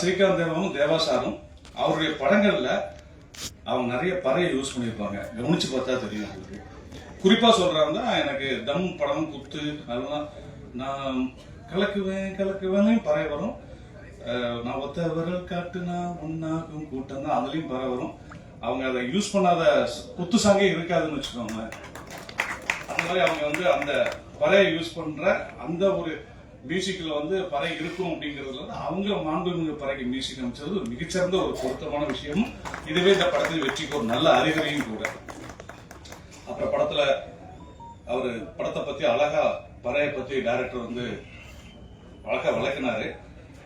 ஸ்ரீகாந்த் தேவாவும் தேவா சாரும் அவருடைய படங்கள்ல அவங்க நிறைய பறையை யூஸ் பண்ணியிருப்பாங்க. கவனிச்சு பார்த்தா தெரியும் உங்களுக்கு. குறிப்பா சொல்றாங்க எனக்கு தம் படம் குத்து அதெல்லாம் நான் கலக்குவேன் கலக்குவேன் பறை வரும். நான் ஒத்த விரல் காட்டுனா ஒன்னாகும் கூட்டம் தான் அதுலயும் பறை வரும். அவங்க அதை யூஸ் பண்ணாத குத்து சாங்கே இருக்காதுன்னு வச்சுக்கோங்களேன். அந்த மாதிரி அவங்க வந்து அந்த பறையை யூஸ் பண்ற அந்த ஒரு மியூசிக்ல வந்து பறை இருக்கும் அப்படிங்கிறதுல வந்து அவங்க மாண்புமிகு பறைக்கு மியூசிக் அமைச்சது ஒரு மிகச்சிறந்த ஒரு பொருத்தமான விஷயமும் இதுவே இந்த படத்தில் வெற்றிக்கு ஒரு நல்ல அறிகுறியும் கூட. அப்புறம் படத்துல அவர் படத்தை பத்தி அழகா பறையை பத்தி டைரக்டர் வந்து அழகா விளக்குனாரு.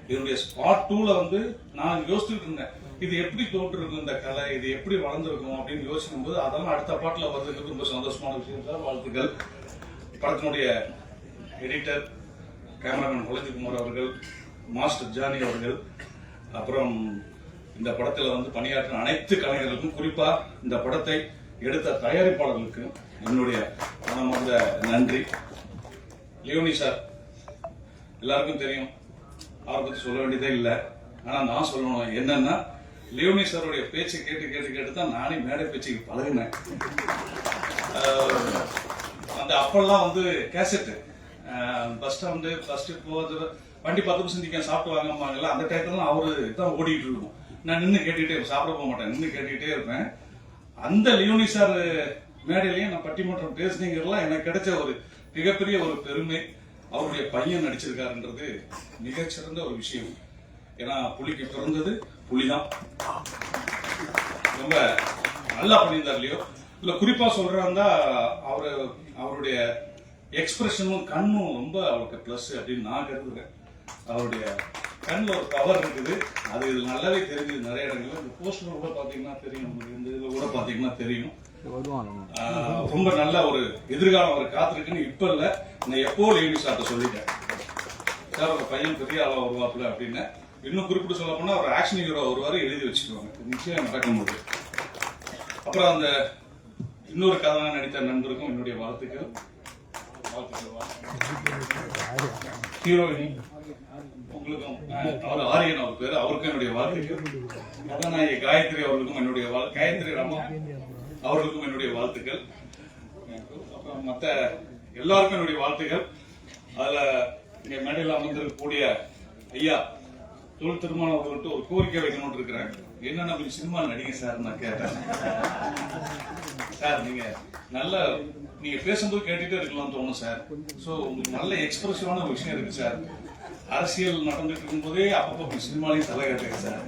இதனுடைய ஸ்பாட் டூல வந்து நான் யோசிச்சுட்டு இருந்தேன் இது எப்படி தோன்றிருக்கும் இந்த கலை இது எப்படி வளர்ந்துருக்கும் அப்படின்னு யோசிக்கும் போது அதெல்லாம் அடுத்த பாட்டில் வர்றதுக்கு ரொம்ப சந்தோஷமான விஷயம் சார் வாழ்த்துக்கள். படத்தினுடைய எடிட்டர் கேமராமேன் குலஜிக்குமார் அவர்கள் மாஸ்டர் ஜானி அவர்கள் அப்புறம் இந்த படத்தில் வந்து பணியாற்றின அனைத்து கலைஞர்களுக்கும் குறிப்பாக இந்த படத்தை எடுத்த தயாரிப்பாளர்களுக்கு என்னுடைய மனமார்ந்த நன்றி. லியோனி சார் எல்லாருக்கும் தெரியும். அவரை பற்றி சொல்ல வேண்டியதே இல்லை. ஆனால் நான் சொல்லணும் என்னன்னா லியோனி சாருடைய பேச்சை கேட்டு கேட்டு கேட்டு தான் நானே மேடை பேச்சுக்கு பழகினேன். அந்த அப்பெல்லாம் வந்து கேசட்டு. பஸ் ஸ்டாண்டு ஃபர்ஸ்ட் போகிறது வண்டி பத்து நிமிஷம் நிற்க சாப்பிட்டு வாங்கம்பாங்கல்ல அந்த டயத்துல அவர் தான் ஓடிட்டு இருக்கும் நான் நின்று கேட்டுக்கிட்டே சாப்பிட போக மாட்டேன் நின்று கேட்டுக்கிட்டே இருப்பேன். அந்த லியோனி சார் மேடையிலையும் நான் பட்டிமன்றம் பேசுனீங்கலாம் எனக்கு கிடைச்ச ஒரு மிகப்பெரிய ஒரு பெருமை. அவருடைய பையன் நடிச்சிருக்காருன்றது மிகச்சிறந்த ஒரு விஷயம். ஏன்னா புலிக்கு பிறந்தது புலிதான். ரொம்ப நல்லா பண்ணியிருந்தார் இல்லையோ இல்லை குறிப்பாக சொல்கிறாருந்தா அவர் அவருடைய எக்ஸ்பிரஷனும் கண்ணும் ரொம்ப அவருக்கு பிளஸ் அப்படின்னு நான் கருதுறேன். அவருடைய கண்ணில் ஒரு பவர் இருக்குது. அது இது நல்லாவே தெரியுது நிறைய இடங்கள்ல. இந்த போஸ்டர் கூட பாத்தீங்கன்னா தெரியும். இந்த இதுல கூட பாத்தீங்கன்னா தெரியும். ரொம்ப நல்ல ஒரு எதிர்காலம் அவர் காத்திருக்குன்னு இப்ப இல்ல. நான் எப்போ லேடி சார்ட்ட சொல்லிட்டேன். சார் ஒரு பையன் பெரிய ஆளா வருவாப்புல அப்படின்னு. இன்னும் குறிப்பிட்டு சொல்ல போனா ஒரு ஆக்ஷன் ஹீரோ வருவாரு எழுதி வச்சுக்குவாங்க. நிச்சயம் நடக்கும்போது அப்புறம் அந்த இன்னொரு கதாநாயகன் நடித்த நண்பருக்கும் என்னுடைய வாழ்த்துக்கள். ஹீரோயினி உங்களுக்கும் அவர் ஆரியன் அவர் பேர் அவருக்கும் என்னுடைய வாழ்த்துக்கள் கதாநாயகி காயத்ரி அவர்களுக்கும் என்னுடைய வாழ்- காயத்ரி ராமா அவர்களுக்கும் என்னுடைய வாழ்த்துக்கள். அப்புறம் மற்ற எல்லாருக்கும் என்னுடைய வாழ்த்துக்கள் அதுல இங்க மேடையில் அமர்ந்திருக்கக்கூடிய ஐயா தொழில் திருமணம் அவர்கள்ட்ட ஒரு கோரிக்கை வைக்கணும்னு இருக்கிறேன் என்னன்னா கொஞ்சம் சினிமா நடிகை சார் நான் கேட்டேன். சார் நீங்க நல்ல நீங்க பேசும்போது கேட்டுட்டே இருக்கலாம் தோணும் சார். சோ உங்களுக்கு நல்ல எக்ஸ்பிரசிவான ஒரு விஷயம் இருக்கு சார். அரசியல் நடந்துட்டு இருக்கும்போதே அப்பப்போ சினிமாலையும் தலை காட்டுங்க சார்.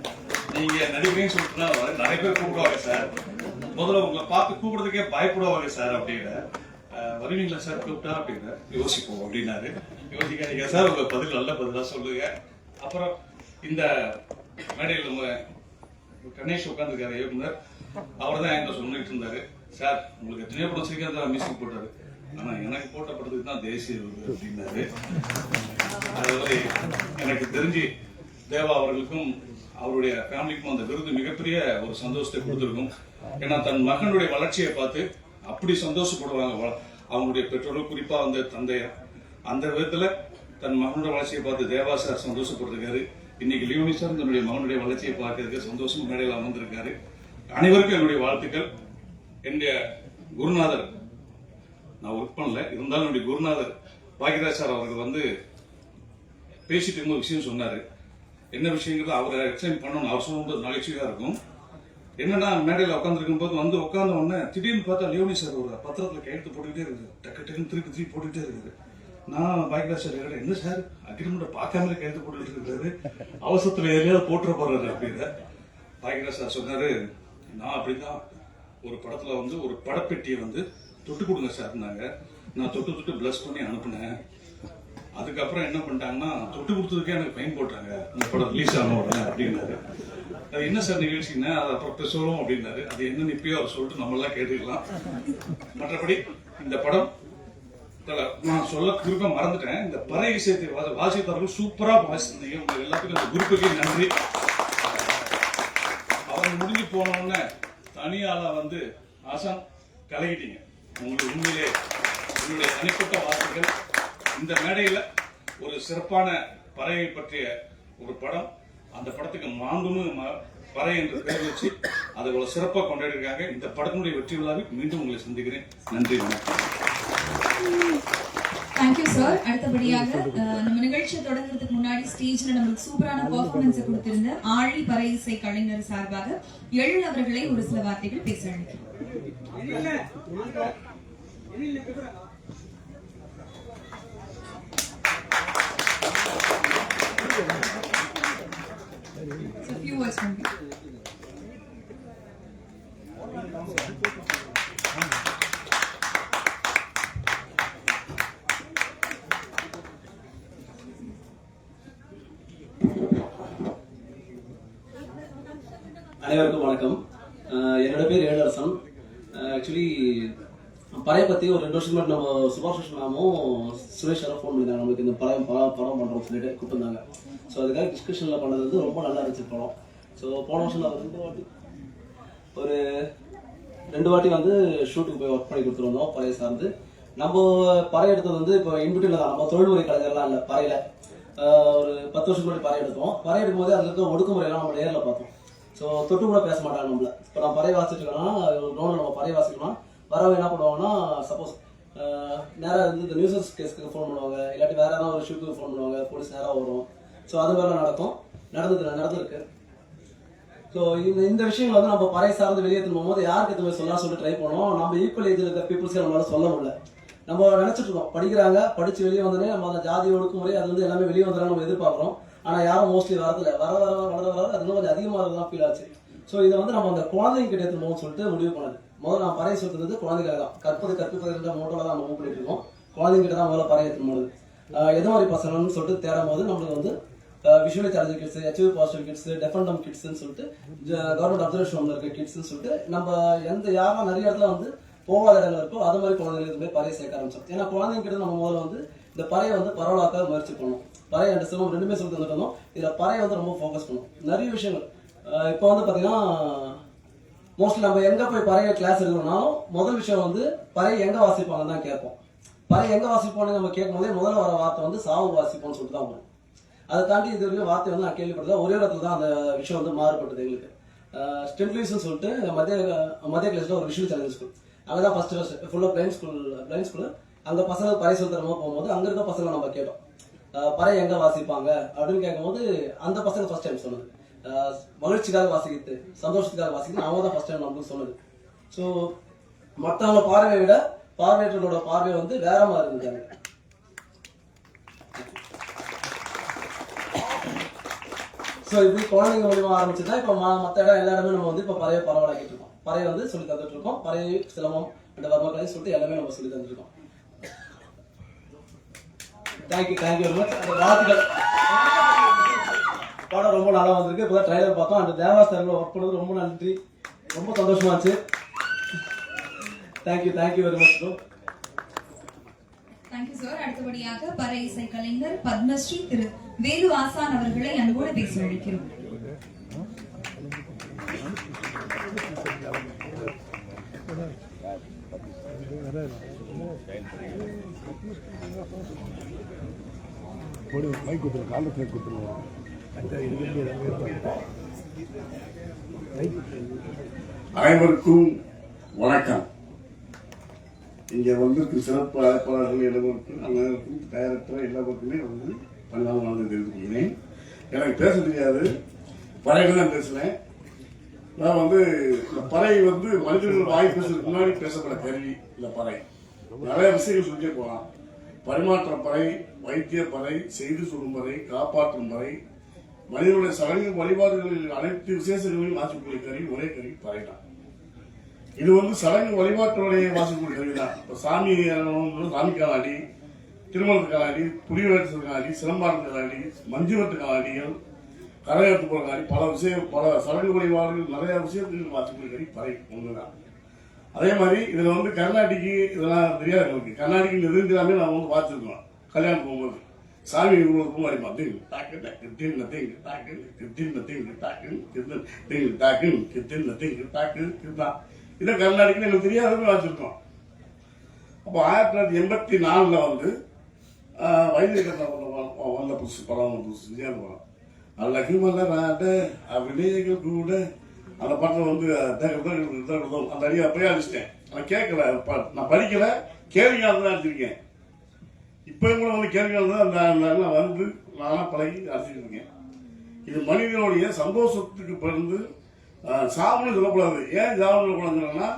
நீங்க நடிக்கிறேன்னு சொல்லிட்டுனா நிறைய பேர் கூப்பிடுவாங்க சார். முதல்ல உங்களை பார்த்து கூப்பிடுறதுக்கே பயப்படுவாங்க சார் அப்படின்னு வருவீங்களா சார்? கூப்பிட்டா அப்படின்னு யோசிப்போம் அப்படின்னாரு. யோசிக்காதீங்க சார் உங்க பதில் நல்ல பதிலா சொல்லுங்க. அப்புறம் இந்த மேடையில் நம்ம கணேஷ் உட்காந்துருக்காரு இயக்குனர் அவர் தான் என்கிட்ட சொல்லிட்டு இருந்தாரு. சார் உங்களுக்கு எத்தனையோ படம் சீக்கிரம் மியூசிக் போட்டாரு. ஆனா எனக்கு போட்ட படத்துக்கு தான் தேசிய விருது அப்படின்னாரு. அது எனக்கு தெரிஞ்சு தேவா அவர்களுக்கும் அவருடைய ஃபேமிலிக்கும் அந்த விருது மிகப்பெரிய ஒரு சந்தோஷத்தை கொடுத்துருக்கும். ஏன்னா தன் மகனுடைய வளர்ச்சியை பார்த்து அப்படி சந்தோஷப்படுவாங்க. அவங்களுடைய பெற்றோர்கள் குறிப்பா வந்து தந்தையா அந்த விதத்துல தன் மகனுடைய வளர்ச்சியை பார்த்து தேவா சார் சந்தோஷப்பட்டிருக்காரு. இன்னைக்கு லியோனி சார் தன்னுடைய மகனுடைய வளர்ச்சியை பார்க்கறதுக்கு சந்தோஷம் மேடையில் அமர்ந்திருக்காரு. அனைவருக்கும் என்னுடைய வாழ்த்துக்கள். என்னுடைய குருநாதர் நான் ஒர்க் பண்ணல இருந்தாலும் என்னுடைய குருநாதர் பாக்கியராஜ் சார் அவர்கள் வந்து பேசிட்டு இருக்கும்போது விஷயம் சொன்னார். என்ன விஷயங்கிறது அவரை எக்ஸ்பிளைன் பண்ணணும் அவர் சொல்லும்போது நகைச்சுவையா இருக்கும். என்னன்னா மேடையில் உட்காந்துருக்கும் போது வந்து உட்காந்த உடனே திடீர்னு பார்த்தா லியோனி சார் ஒரு பத்திரத்தில் கையெழுத்து போட்டுக்கிட்டே இருக்குது டக்கு டக்குன்னு திருப்பி திருப்பி போட்டுக்கிட்டே இருக்குது நான் பாக்யராஜ் சார் கேட்டேன் என்ன சார்? அக்ரிமெண்ட் பார்க்காமலே கையெழுத்து போட்டுக்கிட்டு இருக்காரு அவசரத்துல எதுலையாவது போட்டுற போறாரு அப்படின்னு பாக்யராஜ் சார் சொன்னாரு நான் அப்படிதான் ஒரு படத்துல வந்து ஒரு படப்பெட்டியை வந்து தொட்டு கொடுங்க சார்னாங்க நான் தொட்டு தொட்டு பிளஸ் பண்ணி அனுப்புனேன். அதுக்கப்புறம் என்ன பண்ணிட்டாங்கன்னா தொட்டு கொடுத்ததுக்கே எனக்கு ஃபைன் போட்டாங்க. இந்த படம் ரிலீஸ் ஆன உடனே அப்படின்னாரு. அது என்ன சார் நிகழ்ச்சின்னா அது அப்புறம் பேசுவோம் அப்படின்னாரு. அது என்னன்னு இப்பயோ அவர் சொல்லிட்டு நம்மளாம் கேட்டுக்கலாம். மற்றபடி இந்த படம் நான் சொல்ல குறிப்பா மறந்துட்டேன். இந்த பறை விஷயத்தை வா- வாசித்தவர்கள் சூப்பரா வாசித்தீங்க. உங்க எல்லாத்துக்கும் அந்த குரூப்புக்கு நன்றி. அவங்க முடிஞ்சு போனோடனே தனியால வந்து ஆசான் கலகிட்டீங்க. உங்களுக்கு உண்மையிலே என்னுடைய தனிப்பட்ட வார்த்தைகள். இந்த மேடையில ஒரு சிறப்பான பறையை பற்றிய ஒரு படம். அந்த படத்துக்கு மாண்புமு ம- பறை என்று பெயர் வச்சு அதை இவ்வளவு சிறப்பாக கொண்டாடிருக்காங்க இந்த படத்தினுடைய வெற்றி விழாவில் மீண்டும் உங்களை சந்திக்கிறேன். நன்றி வணக்கம். தேங்க்யூ சார் அடுத்தபடியாக நம்ம நிகழ்ச்சியை தொடங்குறதுக்கு முன்னாடி ஸ்டேஜ்ல நம்மளுக்கு சூப்பரான பெர்ஃபார்மன்ஸ் கொடுத்திருந்த ஆழி பறை இசை கலைஞர் சார்பாக எழில் அவர்களை ஒரு சில வார்த்தைகள் பேச அழைக்கிறேன் So few words from you. அனைவருக்கும் வணக்கம் அஹ் என்னோட பேர் ஏழரசன் ஆக்சுவலி பழைய பற்றி ஒரு ரெண்டு வருஷம் முன்னாடி நம்ம சுபாஷ் கிருஷ்ண சுரேஷ் ஃபோன் பண்ணியிருந்தாங்க. நம்மளுக்கு இந்த படம் படம் படம் பண்ணுறோம் சொல்லிட்டு கூப்பிட்டுருந்தாங்க. ஸோ அதுக்காக டிஸ்கஷனில் பண்ணது வந்து ரொம்ப நல்லா இருந்துச்சு படம். ஸோ போன வருஷம் நான் ரெண்டு வாட்டி ஒரு ரெண்டு வாட்டி வந்து ஷூட்டுக்கு போய் ஒர்க் பண்ணி கொடுத்துருந்தோம் பறையை சார்ந்து. நம்ம பறை எடுத்தது வந்து இப்போ இன்பிட்டியில் தான். நம்ம தொழில்முறை கலைஞர்லாம் இல்லை பறையில். ஒரு பத்து வருஷம் முன்னாடி பறை எடுத்தோம். பறை எடுக்கும்போது அதில் இருக்க ஒடுக்குமுறையெல்லாம் நம்ம நேரில் பார்த்தோம். ஸோ தொட்டு கூட பேச மாட்டாங்க நம்மள. இப்போ நான் பறை வாசிட்டு இருக்கேன்னா நம்ம பறை வாசிக்கணும்னா வரவங்க என்ன பண்ணுவாங்கன்னா சப்போஸ் நேராக இருந்து இந்த நியூசஸ் கேஸ்க்கு ஃபோன் பண்ணுவாங்க இல்லாட்டி வேற ஏதாவது ஒரு ஷூட்டுக்கு ஃபோன் பண்ணுவாங்க போலீஸ் நேராக வரும். ஸோ அது மாதிரிலாம் நடக்கும். நடந்தது நடந்திருக்கு. ஸோ இந்த இந்த விஷயங்கள் வந்து நம்ம பறை சார்ந்து வெளியே திரும்பும் போது யாருக்கு எதுவுமே சொல்லலாம் சொல்லிட்டு ட்ரை பண்ணோம் நம்ம ஈக்குவல் ஏஜில் இருக்க பீப்புள்ஸே நம்மளால சொல்ல முடியல. நம்ம நினச்சிட்டு இருக்கோம் படிக்கிறாங்க படிச்சு வெளியே வந்தோடனே நம்ம அந்த ஜாதி ஒடுக்குமுறை அது வந்து எல்லாமே வெளியே வந்துடும் நம்ம எதிர்பார்க்குறோம். ஆனால் யாரும் மோஸ்ட்லி வரதில்ல. வர வர வர வர வர அது இன்னும் கொஞ்சம் அதிகமாக தான் ஃபீல் ஆச்சு. ஸோ இதை வந்து நம்ம அந்த குழந்தைங்க கிட்ட எடுத்துமோன்னு சொல்லிட்டு முடிவு பண்ணது. முதல்ல நான் பறைய சுற்றுறது குழந்தைகளை தான். கற்பது கற்பிப்பது என்ற மோட்டோல தான் நம்ம மூவ் பண்ணிட்டு இருக்கோம். குழந்தைங்கிட்ட தான் முதல்ல பறைய போது எது மாதிரி பசங்கள்னு சொல்லிட்டு தேடும் போது நம்மளுக்கு வந்து visually challenge kids achieve positive kids deaf and dumb கிட்ஸ்னு சொல்லிட்டு கவர்மெண்ட் அப்சர்வேஷன் ஹோம்ல இருக்க கிட்ஸ்னு சொல்லிட்டு நம்ம எந்த யாரெல்லாம் நிறைய இடத்துல வந்து போகாத இடங்கள் இருக்கோ அது மாதிரி குழந்தைங்களுக்கு போய் பறையை சேர்க்க ஆரம்பிச்சோம். ஏன்னா குழந்தைங்கிட்ட நம்ம முதல்ல வந்து இந்த பறையை வந்து பரவலாக்க முயற்சி பண்ணணும். பறை அண்ட் சிவம் ரெண்டுமே சொல்லி தந்துட்டு இருந்தோம். இதில் பறையை வந்து ரொம்ப ஃபோக்கஸ் பண்ணும் நிறைய விஷயங்கள். இப்போ வந்து பார்த்தீங்கன்னா மோஸ்ட்லி நம்ம எங்க போய் பறைய கிளாஸ் எடுக்கணும்னாலும் முதல் விஷயம் வந்து பறை எங்க வாசிப்பாங்கன்னு தான் கேட்போம். பறை எங்க வாசிப்போம்னு நம்ம கேட்கும் போதே முதல்ல வர வார்த்தை வந்து சாவு வாசிப்போம்னு சொல்லிட்டு தான் வரும். அதை தாண்டி இது வரைக்கும் வார்த்தை வந்து நான் கேள்விப்பட்டதா ஒரே இடத்துல தான் அந்த விஷயம் வந்து மாறுபட்டது எங்களுக்கு. ஸ்டென்ட் சொல்லிட்டு மத்திய மத்திய கிளாஸ்ல ஒரு விஷுவல் சேலஞ்ச் ஸ்கூல் அங்கே தான் ஃபர்ஸ்ட் ஃபர்ஸ்ட் ஃபுல்லாக பிளைன் ஸ்கூல் பிளைன் ஸ்கூல் அந்த பசங்க பறை சொல்லி போகும்போது அங்கே இருக்க பசங்க நம்ம கேட்டோம். பறை எங்க வாசிப்பாங்க அப்படின்னு கேட்கும்போது அந்த பசங்க ஃபர்ஸ்ட் டைம் சொன்னது. மகிழ்ச்சிக்காக வாசிக்கிறது சந்தோஷத்துக்காக வாசிக்கிறது. அவங்க தான் ஃபர்ஸ்ட் டைம் நம்மளுக்கு சொன்னது. ஸோ மற்றவங்க பார்வையை விட பார்வையற்றோட பார்வை வந்து வேற மாதிரி இருந்தாங்க ஸோ இப்படி குழந்தைங்க மூலியமாக ஆரம்பிச்சதா? இப்போ மற்ற இடம் எல்லா இடமே நம்ம வந்து இப்போ பறைய பரவலாக்கிட்டு இருக்கோம். பறைய வந்து சொல்லி தந்துட்டு இருக்கோம். பறைய சிலமம் இந்த வர்மக்கலை சொல்லிட்டு எல்லாமே நம்ம சொல்லி தந்துருக்கோம் thank you thank you very much அந்த வாழ்த்துக்கள் படம் ரொம்ப நல்லா வந்திருக்கு. இப்போ ட்ரைலர் பார்த்தோம். அந்த தேவாஸ் சார்ல ஒர்க் பண்ணது ரொம்ப நன்றி. ரொம்ப சந்தோஷமாச்சு thank you thank you very much bro thank you sir அடுத்தபடியாக பறை இசை கலைஞர் பத்மஸ்ரீ திரு வேலு ஆசான் அவர்களை அன்போடு பேச அழைக்கிறோம். போடு மைக் குத்துரு காலத்தில் குத்துருவோம் அனைவருக்கும் வணக்கம். இங்கே வந்து சிறப்பு அழைப்பாளர்கள் எல்லோருக்கும் அனைவருக்கும் டைரக்டர் எல்லாருக்குமே வந்து பண்ணாமல் வந்து தெரிவித்துக்கிறேன் எனக்கு பேச தெரியாது. பறையில தான் பேசுகிறேன் நான் வந்து இந்த பறை வந்து மனிதர்கள் வாய் பேசுறதுக்கு முன்னாடி பேசப்பட கருவி இந்த பறை. நிறைய விஷயங்கள் சொல்லிட்டே போகலாம். பரிமாற்ற பறை வைத்திய பறை செய்தி சொல்லும் பறை காப்பாற்றும் பறை மனிதனுடைய சடங்கு வழிபாடுகளில் அனைத்து விசேஷங்களையும் வாசிக்கக்கூடிய கருவி ஒரே கருவி பறையிட்டான் இது வந்து சடங்கு வழிபாட்டுடைய வாசிக்கக்கூடிய கருவி தான் இப்போ சாமி சாமி காலாடி திருமணத்து காலாடி அடி காலாடி அடி காலாடி மஞ்சுவத்து காலாடிகள் அடிகள் போல போகிற பல விஷயம் பல சடங்கு வழிபாடுகள் நிறைய விஷயத்துக்கு வாசிக்கக்கூடிய கருவி பறை ஒன்றுதான் அதே மாதிரி இதுல வந்து கர்நாடிக்கு இதெல்லாம் தெரியாது நமக்கு. கர்நாடிக்கு எல்லாமே நான் வந்து பார்த்துருக்கோம் கல்யாணம் போகும்போது. சாமி இவ்வளவு பூ அடிப்பான் திங் டாக்கு திங் திங் டாக்கு திங் திங் டாக்கு திங் டாக்கு திங் திங் டாக்கு இதுதான் இதை கர்நாடிக்கு எனக்கு தெரியாதவங்க வச்சிருக்கோம் அப்போ ஆயிரத்தி தொள்ளாயிரத்தி எண்பத்தி நாலில் வந்து வைத்திய வந்த புதுசு படம் புதுசு விஜயாந்த படம் அல்லகிமலராட அபிநயங்கள் கூட அந்த பாட்டில் வந்து அந்த அடியை அப்படியே அடிச்சிட்டேன் நான் கேட்கல ப- நான் படிக்கல கேள்வி தான் அடிச்சிருக்கேன் இப்பயும் கூட வந்து கேள்விகள் தான் அந்த நல்லா வந்து நானாக பழகி அடிச்சிட்டு இருக்கேன். இது மனிதனுடைய சந்தோஷத்துக்கு பிறந்து சாவுன்னு சொல்லக்கூடாது. ஏன் சாவுன்னு சொல்லக்கூடாதுன்னா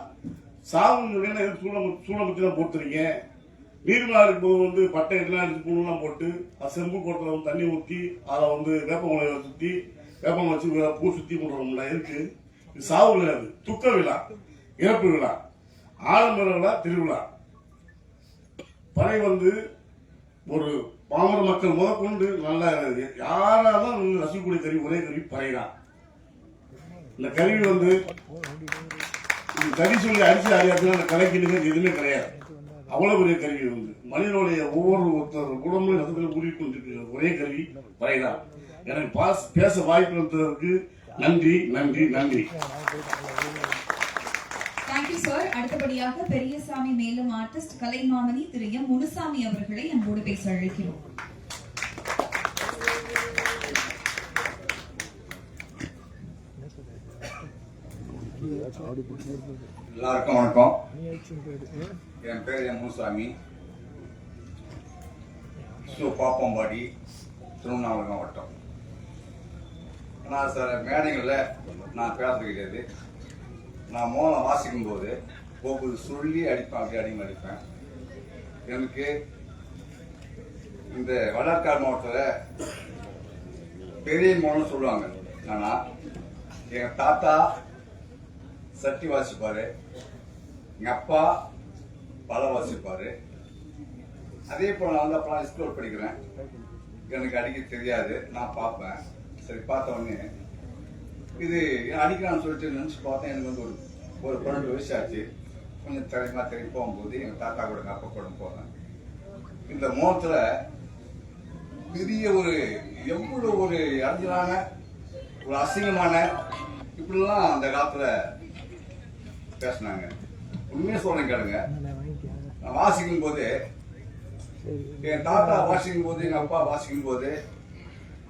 சாவுன்னு சொல்லி சூளம் சூளமத்தி தான் போட்டுறீங்க? நீர்மலா இருக்கும்போது வந்து பட்டை எல்லாம் எடுத்து பூணுலாம் போட்டு அது செம்பு குடத்துல வந்து தண்ணி ஊற்றி அதை வந்து வேப்பமலை சுற்றி வேப்பமலை வச்சு பூ சுற்றி கொண்டுறோம்ல இருக்கு இது சாவு கிடையாது துக்க விழா. இறப்பு விழா. ஆடம்பர விழா திருவிழா. பறை வந்து ஒரு பாமர மக்கள் முதற்கொண்டு நல்லா யாராலும் ரசிக்கக்கூடிய கருவி ஒரே கருவி பறைதான் இந்த கருவி வந்து கவி கறி சொல்லி அரிசி அறியாதுன்னா அந்த கலைக்கிடுங்க எதுவுமே கிடையாது. அவ்வளவு பெரிய கருவி வந்து. மனிதனுடைய ஒவ்வொரு ஒருத்தர் உடம்புல ரத்தத்தில் ஊறி கொண்டிருக்கிற ஒரே கருவி பறைதான் எனக்கு பாஸ் பேச வாய்ப்பு கொடுத்ததற்கு நன்றி நன்றி நன்றி. நன்றி சார் அடுத்தபடியாக பெரியசாமி மேலும் ஆர்டிஸ்ட் கலைமாமணி திரு எம் முனுசாமி அவர்களை அன்போடு பேச அழைக்கிறோம். எல்லாருக்கும் வணக்கம். என் பேர் என் முனுசாமி. ஸோ பாப்பம்பாடி திருவண்ணாமலை மாவட்டம். ஆனால் சில மேடைகளில் நான் பேசுறது கிடையாது நான் மோளம் வாசிக்கும் போது ஒவ்வொரு சொல்லி அடிப்பேன் அப்படி அடிமை அடிப்பேன். எனக்கு இந்த வடக்காடு மாவட்டத்தில் பெரிய மோளம் சொல்லுவாங்க. ஆனா எங்க தாத்தா சட்டி வாசிப்பாரு எங்க அப்பா பல வாசிப்பாரு. அதே போல நான் வந்து அப்பலாம் ஸ்கூல் படிக்கிறேன். எனக்கு அடிக்க தெரியாது நான் பார்ப்பேன். சரி பார்த்த உடனே இது அடிக்கிறான்னு சொல்லிட்டு நினச்சி பார்த்தேன். எனக்கு வந்து ஒரு ஒரு பன்னெண்டு வயசு ஆச்சு. கொஞ்சம் தலைமா தெரிய போகும்போது எங்கள் தாத்தா கூட அப்பா கூட போனேன். இந்த முகத்தில் பெரிய ஒரு எவ்வளோ ஒரு அறிஞரான ஒரு அசிங்கமான இப்படிலாம் அந்த காலத்தில் பேசினாங்க. உண்மையாக சொல்கிறேன் கேளுங்க. நான் வாசிக்கும் போது என் தாத்தா வாசிக்கும் போது எங்கள் அப்பா வாசிக்கும் போது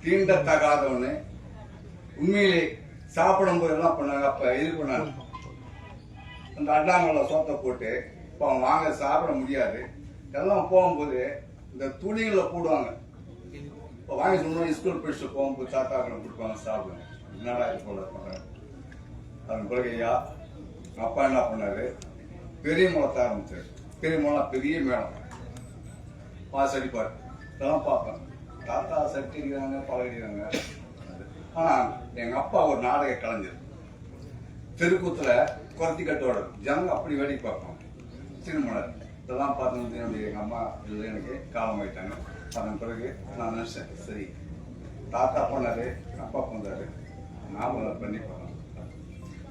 தீண்டத்தகாதவனு உண்மையிலே சாப்பிடும் போது என்ன பண்ணாங்க? அப்ப இது பண்ணாங்க. அந்த அண்டாங்கல்ல சோத்தை போட்டு இப்போ அவன் வாங்க சாப்பிட முடியாது. எல்லாம் போகும்போது இந்த துணிகளை போடுவாங்க. இப்போ வாங்கி சொன்னோம் ஸ்கூல் படிச்சுட்டு போகும்போது சாத்தாக்களை கொடுப்பாங்க சாப்பிடுவேன் என்னடா இது போல பண்ணுறாங்க அதன் பிறகு ஐயா அப்பா என்ன பண்ணாரு? பெரிய முளத்தை ஆரம்பிச்சார். பெரிய முளம் பெரிய மேடம் பாஸ் அடிப்பார் இதெல்லாம் பார்ப்பேன். தாத்தா சட்டிக்கிறாங்க அடிக்கிறாங்க. ஆனா எங்க அப்பா ஒரு நாடக கலைஞர். தெருக்கூத்துல குறைத்தி கட்டோட ஜனங்க அப்படி வேடிக்கை பார்ப்போம் சினிமலர் இதெல்லாம் பார்த்து வந்து என்னுடைய எங்க அம்மா இல்லை எனக்கு காலம் ஆயிட்டாங்க. அதன் பிறகு நான் நினைச்சேன் சரி தாத்தா போனாரு அப்பா போனாரு நாம பண்ணி பார்க்கலாம்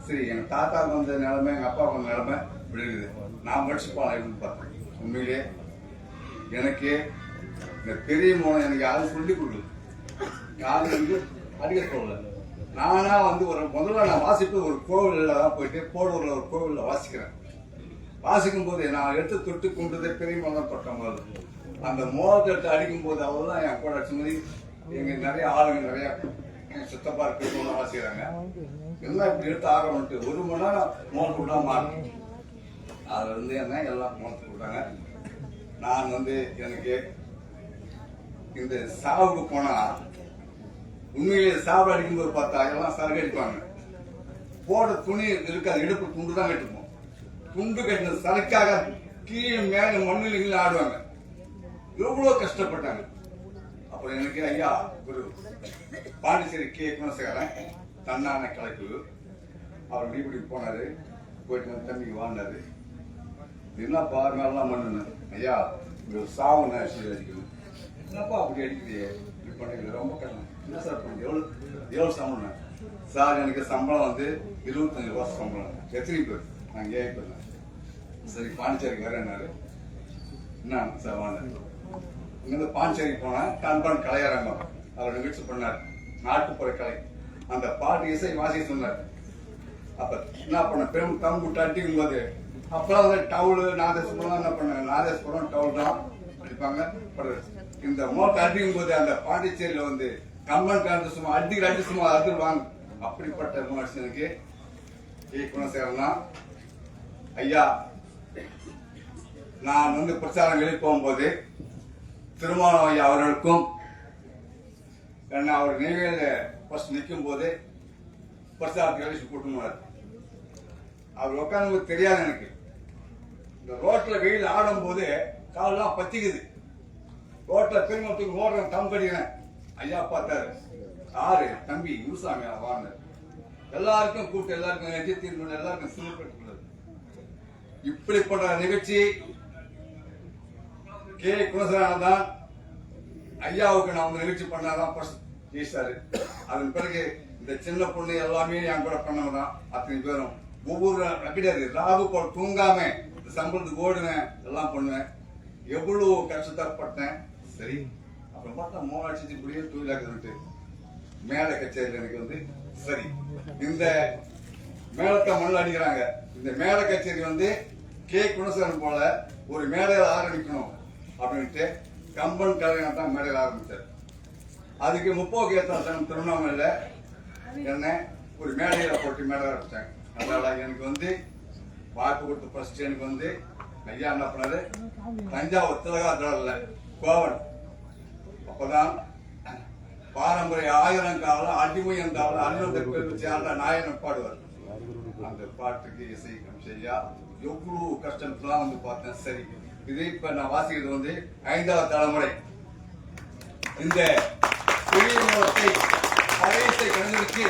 சரி எங்க தாத்தாவுக்கு வந்த நிலைமை எங்க அப்பாவுக்கு வந்த நிலைமை இப்படி இருக்குது. நான் படிச்சு போனேன் பார்த்தேன். உண்மையிலே எனக்கு இந்த பெரிய மோனம் எனக்கு யாரும் சொல்லி கொடுக்கல. யாரும் வந்து அடிக்க சொல்லல நானா வந்து ஒரு முதல்ல நான் வாசிப்பு ஒரு கோவிலில் தான் போயிட்டு போடூர்ல ஒரு கோவிலில் வாசிக்கிறேன். வாசிக்கும் போது நான் எடுத்து தொட்டு கொண்டதே பெரிய மகன் தொட்ட போது அந்த மோதத்தை எடுத்து அடிக்கும் போது அவர்தான் என் கூட அடிச்ச மாதிரி எங்க நிறைய ஆளுங்க நிறைய சுத்தப்பா சித்தப்பா இருக்கிறவங்க வாசிக்கிறாங்க எல்லாம் இப்படி எடுத்து ஆரம்பிட்டு ஒரு மணி நேரம் மோதம் கூட மாறணும். அதுல இருந்து என்ன எல்லாம் மோதத்து விட்டாங்க நான் வந்து எனக்கு இந்த சாவுக்கு போனா உண்மையிலேயே சாப்பிட அடிக்கும்போது பார்த்தா எல்லாம் சரக்கு அடிப்பாங்க போட துணி இருக்காது இடுப்பு துண்டு தான் கட்டுப்போம். துண்டு கட்டின சரக்காக கீழே மேல மண்ணில் கீழே ஆடுவாங்க. எவ்வளவு கஷ்டப்பட்டாங்க. அப்புறம் எனக்கு ஐயா ஒரு பாண்டிச்சேரி கே. குணசேகரன் தன்னான கலைக்கு அவர் இப்படி போனாரு. போயிட்டு வந்து தம்பிக்கு வாழ்ந்தாரு. என்ன மேலாம் மண்ணுன்னு. ஐயா சாவுன்னு அடிக்கணும். என்னப்பா அப்படி அடிக்குது இப்படி ரொம்ப கஷ்டம். என்ன சார் எவ்வளோ எவ்வளவு எவ்வளவு சம்பளம் சார் எனக்கு சம்பளம் வந்து இருபத்தஞ்சு ரூபா சம்பளம் எத்தனை பேர்? நான் ஏழு பேர் சரி பாண்டிச்சேரிக்கு வரேன்னாரு என்ன சார் வாங்க? இங்கிருந்து பாண்டிச்சேரிக்கு போனேன் கண்பான் கலையரங்கம். அவர் நிகழ்ச்சி பண்ணார். நாட்டுப்புற கலை. அந்த பாட்டு இசை வாசி சொன்னார். அப்ப என்ன பண்ண? பெரும் தம்பு அடிக்கும் போது அப்பெல்லாம் வந்து டவுலு நாதேஸ்வரம் என்ன பண்ணாங்க? நாதேஸ்வரம் டவுல் தான் அடிப்பாங்க. இந்த மோட்டை அடிக்கும் போது அந்த பாண்டிச்சேரியில வந்து கம்பன் காலத்து சும்மா அடிக்கிற அடி சும்மா அதிர்வாங்க அப்படிப்பட்ட மனுஷனுக்கு ஏ குணசேகரனா? ஐயா நான் வந்து பிரச்சாரம் வெளியே போகும்போது திருமணம் ஐயா அவர்களுக்கும் என்ன அவர் நெய்வேலியில ஃபர்ஸ்ட் நிற்கும் போது பிரச்சாரத்துக்கு எழுச்சி கூட்டணும் அவர் உட்காந்து தெரியாது எனக்கு. இந்த ரோட்ல வெயில் ஆடும் போது காலெல்லாம் பத்திக்குது. ரோட்ல பெருமத்துக்கு ஓடுறேன் தம் கடிக்கிறேன். ஐயா பார்த்தாரு. ஆறு தம்பி குருசாமி வாங்க எல்லாருக்கும் கூப்பிட்டு எல்லாருக்கும் எஜி தீர்வு எல்லாருக்கும் சிறப்பு இப்படிப்பட்ட நிகழ்ச்சி கே. குலசரான தான். ஐயாவுக்கு நான் வந்து நிகழ்ச்சி பண்ணாதான் ஜெயிச்சாரு. அதன் பிறகு இந்த சின்ன பொண்ணு எல்லாமே என் கூட பண்ணவங்க தான். அத்தனை பேரும். ஒவ்வொரு கிடையாது ராகு கூட தூங்காம இந்த சம்பளத்துக்கு ஓடுவேன் எல்லாம் பண்ணுவேன். எவ்வளவு கஷ்டத்தப்பட்டேன். சரி அப்புறம் பார்த்தா மூணு லட்சத்தி இப்படியே தொழிலாக்குதுன்ட்டு மேல கச்சேரியில் எனக்கு வந்து சரி இந்த மேலத்தை மணல் அடிக்கிறாங்க. இந்த மேல கச்சேரி வந்து கே. குணசேரன் போல ஒரு மேடையில் ஆரம்பிக்கணும் அப்படின்ட்டு கம்பன் கலைஞர் தான் மேடையில் ஆரம்பித்தார் அதுக்கு முப்போக்கு ஏற்றம் திருவண்ணாமலையில் என்ன ஒரு மேடையில் போட்டு மேடை ஆரம்பித்தாங்க அதனால எனக்கு வந்து வாய்ப்பு கொடுத்த ஃபர்ஸ்ட் எனக்கு வந்து ஐயா என்ன பண்ணாரு? தஞ்சாவூர் திலகாத்திரல்ல கோவன் அப்பதான் பாரம்பரிய ஆயிரம் காலம் அடிமை என்றாலும் அண்ணந்த பேர் சேர்ந்த நாயனம் பாடுவார். அந்த பாட்டுக்கு இசை செய்யா எவ்வளவு கஷ்டம்லாம் வந்து பார்த்தேன். சரி இது இப்ப நான் வாசிக்கிறது வந்து ஐந்தாவது தலைமுறை. இந்த பெரிய மூலத்தை பழையத்தை கண்டுபிடிச்சு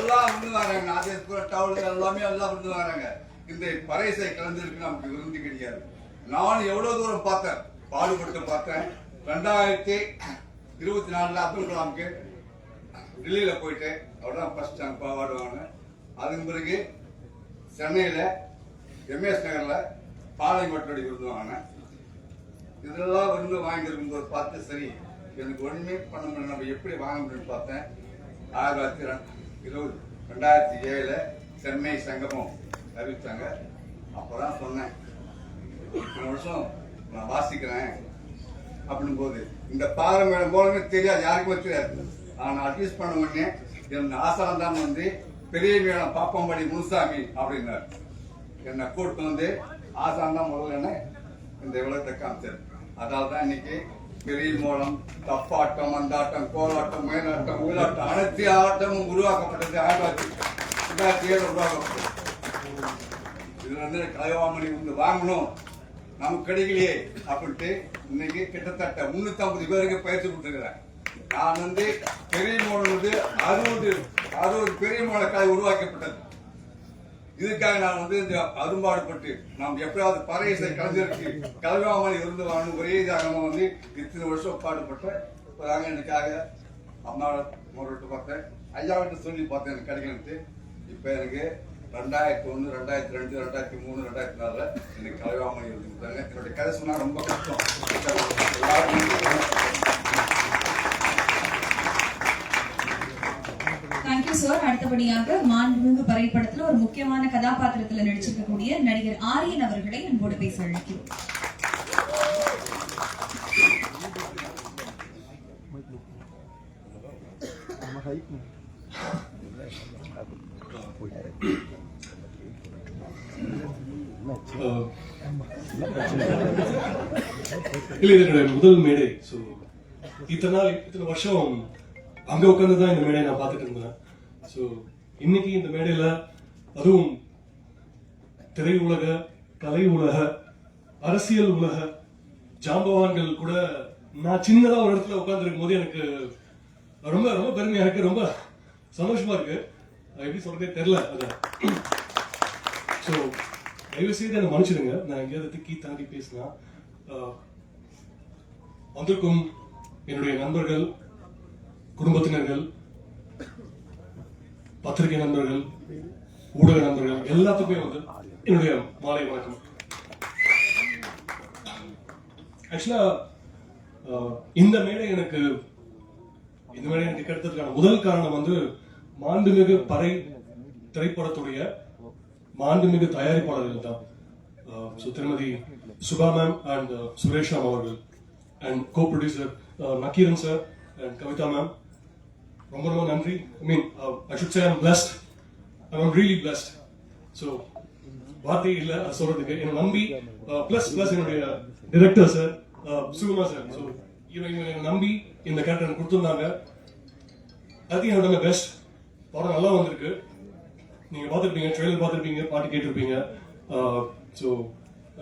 எல்லாம் விருந்து வராங்க. அதே டவுல் எல்லாமே எல்லாம் விருந்து வராங்க. இந்த பறைசை கலந்துருக்கு நமக்கு விருந்து கிடையாது. நான் எவ்வளவு தூரம் பார்த்தேன்? பாடுபட்டு பார்த்தேன். ரெண்டாயிரத்தி இருபத்தி நாலுல அப்துல் கலாமுக்கு டெல்லியில போயிட்டு அவர் தான் ஃபர்ஸ்ட் டைம் பாடுவாங்க அதன் பிறகு சென்னையில எம்எஸ் நகர்ல பாளையங்கோட்டடி விருது வாங்கினேன். இதெல்லாம் விருந்து வாங்கியிருக்கும் போது பார்த்து சரி எனக்கு ஒண்ணுமே பண்ண முடியல. நம்ம எப்படி வாங்க முடியும்னு பார்த்தேன். ஆயிரத்தி தொள்ளாயிரத்தி ரெண்டு- இருபது ரெண்டாயிரத்தி ஏழுல சென்னை சங்கமம் அப்போ அப்பதான் சொன்னேன் இத்தனை வருஷம் நான் வாசிக்கிறேன். அப்படின் போது இந்த பாரம்பரியம் போலமே தெரியாது யாருக்குமே தெரியாது. ஆனா அட்வைஸ் பண்ண உடனே என் ஆசாரம் தான் வந்து பெரிய மேடம் பாப்பம்படி முனுசாமி அப்படின்னாரு. என்னை கூட்டு வந்து ஆசாரம் தான் முதல்ல என்ன இந்த உலகத்தை காமிச்சார். அதால் தான் இன்னைக்கு பெரிய மூலம் தப்பாட்டம் அந்தாட்டம் கோலாட்டம் மயிலாட்டம் உயிலாட்டம் அனைத்து ஆட்டமும் உருவாக்கப்பட்டது ஆயிரத்தி ரெண்டாயிரத்தி ஏழு உருவாக்கப்பட்டது. இதுல இருந்து கலைவாமணி வந்து வாங்கணும். நமக்கு கிடைக்கலையே அப்படின்ட்டு இன்னைக்கு கிட்டத்தட்ட முன்னூத்தி ஐம்பது பேருக்கு பயிற்சி கொடுத்துருக்கிறேன் நான் வந்து பெரிய மோளம் வந்து அறுபது அறுபது பெரிய மோள காய் உருவாக்கப்பட்டது. இதுக்காக நான் வந்து இந்த அரும்பாடுபட்டு நாம் எப்படியாவது பறையசை கலைஞருக்கு கலவாமல் இருந்து வாழணும். ஒரே இதாக வந்து இத்தனை வருஷம் பாடுபட்டேன் இப்போதாங்க எனக்காக அம்மாவை முறைட்டு பார்த்தேன். ஐயாவிட்ட சொல்லி பார்த்தேன் எனக்கு கிடைக்கலன்ட்டு இப்போ எனக்கு ரெண்டாயிரத்தி ஒன்று ரெண்டாயிரத்தி ரெண்டு ரெண்டாயிரத்தி மூணு ரெண்டாயிரத்தி நாலுல எனக்கு கல்வியாமல் இருந்துட்டாங்க என்னுடைய கதை சொன்னா ரொம்ப கஷ்டம். எல்லாரும் தேங்க்யூ சார் அடுத்தபடியாக மாண்புமிகு பறைப்படத்துல ஒரு முக்கியமான கதாபாத்திரத்துல நடிச்சிருக்கக்கூடிய நடிகர் ஆரியன் அவர்களை அன்போடு பேச அழைக்கிறோம். இல்ல இது என்னோட முதல் மேடை. ஸோ இத்தனை நாள் இத்தனை வருஷம் அங்க உட்காந்து தான் இந்த மேடையை நான் பார்த்துட்டு இருந்தேன். ஸோ இன்னைக்கு இந்த மேடையில அதுவும் திரை உலக கலை உலக அரசியல் உலக ஜாம்பவான்கள் கூட நான் சின்னதா ஒரு இடத்துல உட்காந்துருக்கும் போது எனக்கு ரொம்ப ரொம்ப பெருமையா இருக்கு ரொம்ப சந்தோஷமா இருக்கு. அது எப்படி சொல்றதே தெரியல அது ஸோ தயவு செய்து அதை மன்னிச்சிடுங்க. நான் எங்கேயாவது திக்கி தாண்டி பேசினா வந்திருக்கும் என்னுடைய நண்பர்கள் குடும்பத்தினர்கள் பத்திரிகை நண்பர்கள் ஊடக நண்பர்கள் எல்லாத்துக்குமே வந்து என்னுடைய மாலை வணக்கம். ஆக்சுவலா இந்த மேடை எனக்கு இந்த மேடை எனக்கு கிடைத்ததுக்கான முதல் காரணம் வந்து மாண்புமிகு பறை திரைப்படத்துடைய மாண்புமிகு தயாரிப்பாளர்கள் தான் uh, ஸோ திருமதி Subha ma'am and uh, Suresh ma'am அவர்கள் and co producer Nakkeeran sir and Kavitha ma'am ரொம்ப ரொம்ப நன்றி. I mean I should say I'm blessed I'm really blessed so வார்த்தை இல்லை சொல்றதுக்கு என்னை நம்பி uh, ப்ளஸ் ப்ளஸ் என்னுடைய director sir Suguma sir so இவங்க என்னை நம்பி இந்த கேரக்டர் கொடுத்துருந்தாங்க. ஐ திங்க் என்னோட பெஸ்ட் படம் நல்லா வந்திருக்கு. நீங்கள் பார்த்துருப்பீங்க ட்ரெயிலர் பார்த்துருப்பீங்க பாட்டு கேட்டிருப்பீங்க. So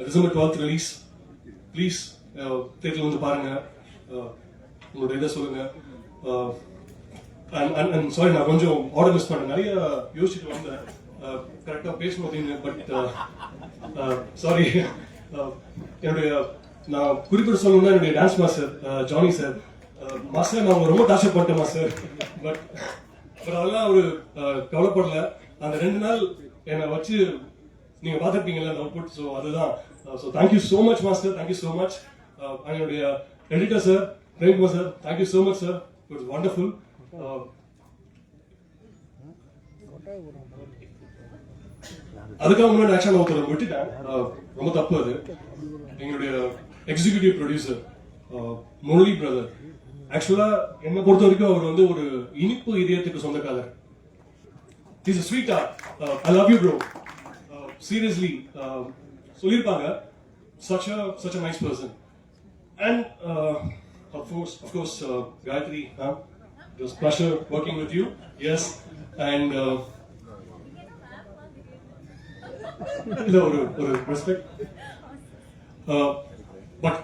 December twelfth release please தேட்டரில் வந்து பாருங்க. உங்களோட இதை சொல்லுங்க. அண்ட் சாரி நான் கொஞ்சம் ஆர்டர் மிஸ் பண்ணேன். நிறைய யோசிச்சுட்டு வந்தேன். கரெக்டாக பேசணும் அப்படின்னு பட் சாரி என்னுடைய நான் குறிப்பிட்டு சொல்லணும்னா என்னுடைய dance master Johnny sir master நான் ரொம்ப டார்ச்சர் பண்ணிட்டேன் மாஸ்டர் பட் பட் அதெல்லாம் அவர் அஹ், கவலைப்படல. அந்த ரெண்டு நாள் என்னை வச்சு நீங்க பார்த்துருப்பீங்கல்ல அந்த அவுட்புட் ஸோ அதுதான். So thank you so much master thank you so much என்னுடைய editor sir Premkumar sir thank you so much sir it's wonderful அதுக்காக முன்னாடி ஆக்சுவலாக ஒருத்தர் விட்டுட்டேன். Uh, ரொம்ப தப்பு அது. எங்களுடைய executive producer uh, Murali brother ஆக்சுவலாக என்னை பொறுத்த வரைக்கும் அவர் வந்து ஒரு இனிப்பு இதயத்துக்கு சொந்தக்காரர். Is a sweet I love you bro seriously சொல்லியிருப்பாங்க such a such a nice person and uh, of course of course uh, Gayatri huh? it was pleasure working with you yes and uh, இல்ல ஒரு ஒரு respect but